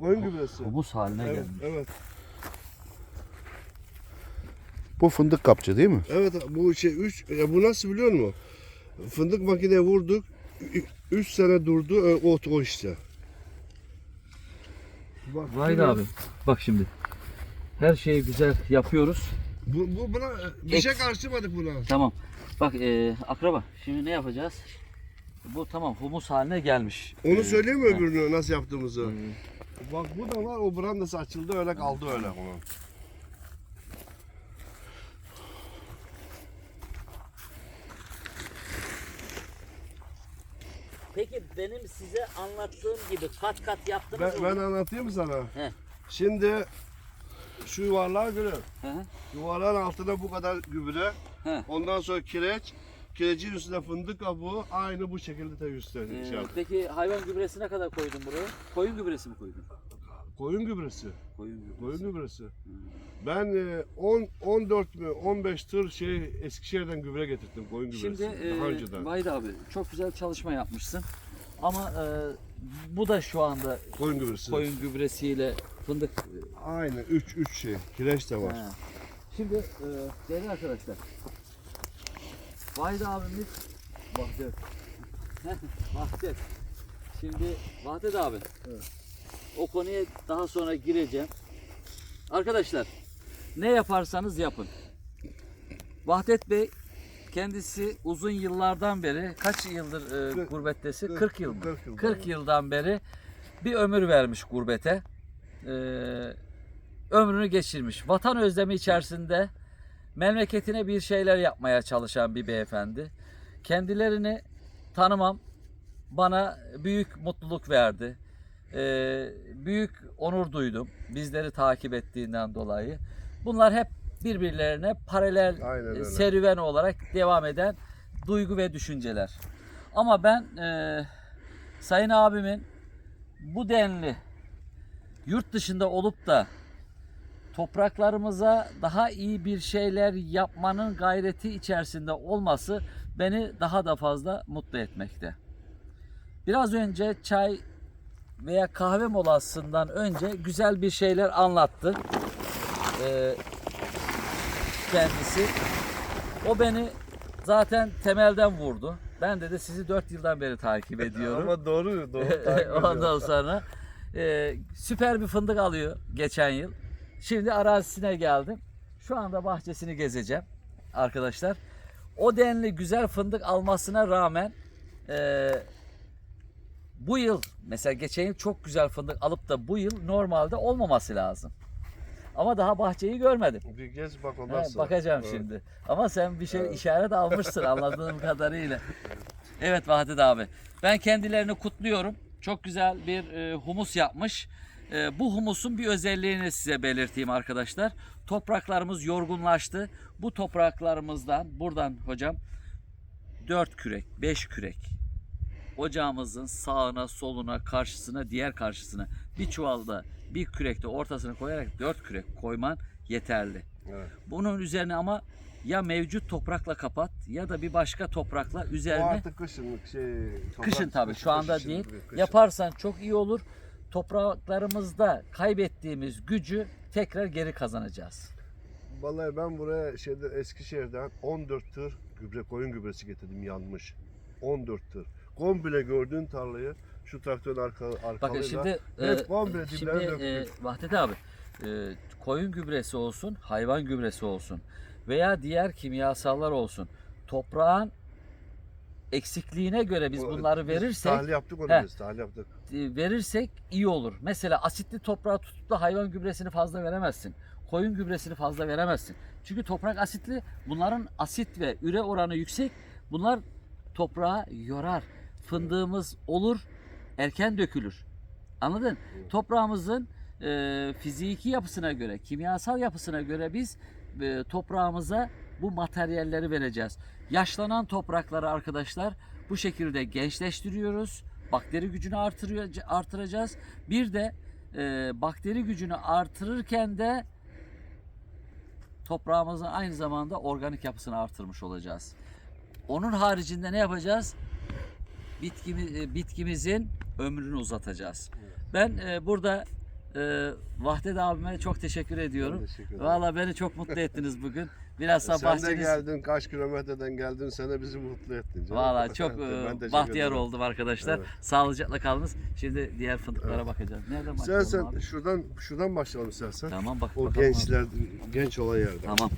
Koyun gübresi. Humus haline Evet, gelmiş. evet. Bu fındık kapçı değil mi? Evet bu şey 3 bu nasıl biliyor musun? Fındık makineye vurduk. 3 sene durdu e, o, o işte. Bak, Vay bu- abi. Bak şimdi. Her şeyi güzel yapıyoruz. Bu, bu buna bir Ek. şey karıştırmadık buna. Tamam. Bak e, akraba şimdi ne yapacağız? Bu tamam humus haline gelmiş. Onu E, söyleyeyim mi öbürünü nasıl yaptığımızı? E, Bak bu da var o brandası açıldı öyle kaldı öyle onun. Peki benim size anlattığım gibi kat kat yaptınız Ben, mı? ben anlatayım sana. He. Şimdi şu yuvarlağı görüyor. Yuvarlağın altına bu kadar gübre. He. Ondan sonra kireç. Kirecin üstüne fındık kabuğu aynı bu şekilde de Ee, göstereceğim. peki hayvan gübresi ne kadar koydun buraya? Koyun gübresi mi koydun? Koyun gübresi. Koyun gübresi. Koyun gübresi. Ben e, 10 14 mü 15 tır şey Eskişehir'den gübre getirdim koyun gübresi. Şimdi e, daha önceden. Vahit abi çok güzel çalışma yapmışsın. Ama e, bu da şu anda koyun gübresi. koyun gübresiyle fındık Aynı 3 3 şey. Kireç de var. He. Şimdi e, değerli arkadaşlar. Vahit abimiz Vahdet. Vahdet. Şimdi Vahdet abi. O konuya daha sonra gireceğim. Arkadaşlar ne yaparsanız yapın. Vahdet Bey kendisi uzun yıllardan beri kaç yıldır e, Kırk- gurbettesi? kırk- 40 yıl mı? 40 yıl. 40 yıldan beri bir ömür vermiş gurbete. Ee, ömrünü geçirmiş. Vatan özlemi içerisinde memleketine bir şeyler yapmaya çalışan bir beyefendi. Kendilerini tanımam bana büyük mutluluk verdi. Ee, büyük onur duydum bizleri takip ettiğinden dolayı. Bunlar hep birbirlerine paralel serüven olarak devam eden duygu ve düşünceler. Ama ben e, Sayın abimin bu denli yurt dışında olup da topraklarımıza daha iyi bir şeyler yapmanın gayreti içerisinde olması beni daha da fazla mutlu etmekte. Biraz önce çay veya kahve molasından önce güzel bir şeyler anlattı. Ee, kendisi. O beni zaten temelden vurdu. Ben de, de sizi 4 yıldan beri takip ediyorum. Ama doğru doğru. takip Ondan sonra e, süper bir fındık alıyor geçen yıl. Şimdi arazisine geldim. Şu anda bahçesini gezeceğim arkadaşlar. O denli güzel fındık almasına rağmen e, bu yıl mesela geçen yıl çok güzel fındık alıp da bu yıl normalde olmaması lazım. Ama daha bahçeyi görmedim. Bir gez bak ondan He, sonra. bakacağım Evet. şimdi. Ama sen bir şey işaret almışsın anladığım kadarıyla. Evet Vahdet abi. Ben kendilerini kutluyorum. Çok güzel bir e, humus yapmış. E, bu humusun bir özelliğini size belirteyim arkadaşlar. Topraklarımız yorgunlaştı. Bu topraklarımızdan buradan hocam 4 kürek, 5 kürek ocağımızın sağına, soluna, karşısına, diğer karşısına bir çuvalda bir kürekte ortasına koyarak 4 kürek koyman yeterli. Evet. Bunun üzerine ama ya mevcut toprakla kapat ya da bir başka toprakla O üzerine artık kışınlık şey. toprak- kışın tabii şu anda kışın değil. kışın. Yaparsan çok iyi olur. Topraklarımızda kaybettiğimiz gücü tekrar geri kazanacağız. Vallahi ben buraya şeyde Eskişehir'den 14 tır gübre koyun gübresi getirdim yanmış. 14 tır. Komple gördüğün tarlayı şu traktörün arka, arkalığıyla Bakın şimdi hep e, komple şimdi e. Vahdet abi e, koyun gübresi olsun, hayvan gübresi olsun veya diğer kimyasallar olsun. Toprağın eksikliğine göre biz bunları verirsek Tahlil yaptık onu He. biz tahlil yaptık. e, verirsek iyi olur. Mesela asitli toprağa tutup da hayvan gübresini fazla veremezsin. Koyun gübresini fazla veremezsin. Çünkü toprak asitli. Bunların asit ve üre oranı yüksek. Bunlar toprağı yorar. Fındığımız olur, erken dökülür. Anladın? Toprağımızın e, fiziki yapısına göre, kimyasal yapısına göre biz e, toprağımıza bu materyalleri vereceğiz. Yaşlanan toprakları arkadaşlar bu şekilde gençleştiriyoruz. Bakteri gücünü artırıyor, artıracağız. Bir de e, bakteri gücünü artırırken de toprağımızın aynı zamanda organik yapısını artırmış olacağız. Onun haricinde ne yapacağız? Bitkimi, e, bitkimizin ömrünü uzatacağız. Ben e, burada e, Vahdet abime çok teşekkür ediyorum. Teşekkür. Valla beni çok mutlu ettiniz bugün. Biraz da Sen de geldin kaç kilometreden geldin sen de bizi mutlu ettin. canım. Valla çok Ben e, teşekkür bahtiyar ederim. oldum arkadaşlar. Evet. Sağlıcakla kalınız. Şimdi diğer fındıklara bakacağız. Nereden başlayalım Sen, sen abi? şuradan şuradan başlayalım istersen. Tamam bak O bakalım abi. gençler genç olan yerden. Tamam.